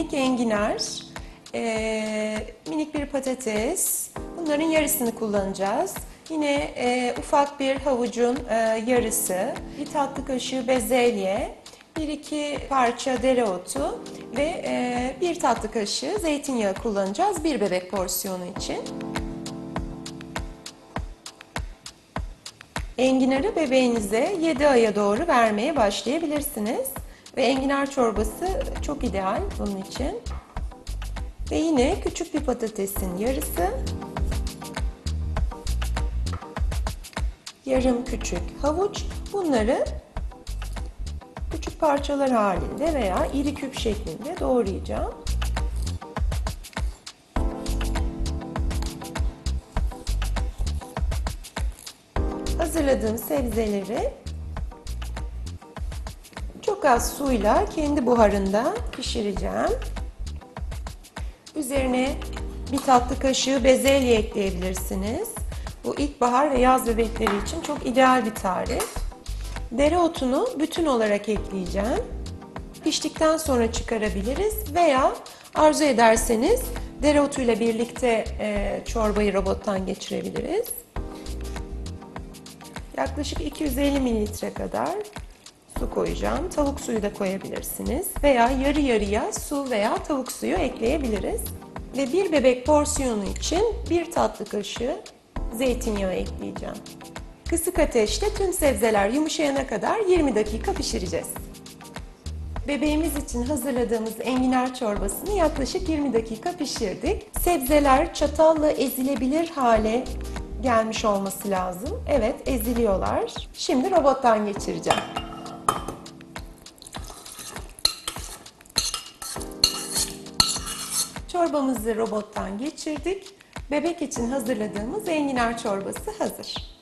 minik enginar, e, minik bir patates. Bunların yarısını kullanacağız. Yine e, ufak bir havucun e, yarısı, bir tatlı kaşığı bezelye, bir iki parça dereotu ve e, bir tatlı kaşığı zeytinyağı kullanacağız bir bebek porsiyonu için. Enginarı bebeğinize 7 aya doğru vermeye başlayabilirsiniz. Ve enginar çorbası çok ideal bunun için. Ve yine küçük bir patatesin yarısı. Yarım küçük havuç. Bunları küçük parçalar halinde veya iri küp şeklinde doğrayacağım. Hazırladığım sebzeleri çok az suyla kendi buharında pişireceğim. Üzerine bir tatlı kaşığı bezelye ekleyebilirsiniz. Bu ilkbahar ve yaz bebekleri için çok ideal bir tarif. Dereotunu bütün olarak ekleyeceğim. Piştikten sonra çıkarabiliriz veya arzu ederseniz dereotuyla birlikte e, çorbayı robottan geçirebiliriz. Yaklaşık 250 mililitre kadar su koyacağım. Tavuk suyu da koyabilirsiniz. Veya yarı yarıya su veya tavuk suyu ekleyebiliriz. Ve bir bebek porsiyonu için bir tatlı kaşığı zeytinyağı ekleyeceğim. Kısık ateşte tüm sebzeler yumuşayana kadar 20 dakika pişireceğiz. Bebeğimiz için hazırladığımız enginar çorbasını yaklaşık 20 dakika pişirdik. Sebzeler çatalla ezilebilir hale gelmiş olması lazım. Evet, eziliyorlar. Şimdi robottan geçireceğim. Çorbamızı robottan geçirdik. Bebek için hazırladığımız enginar çorbası hazır.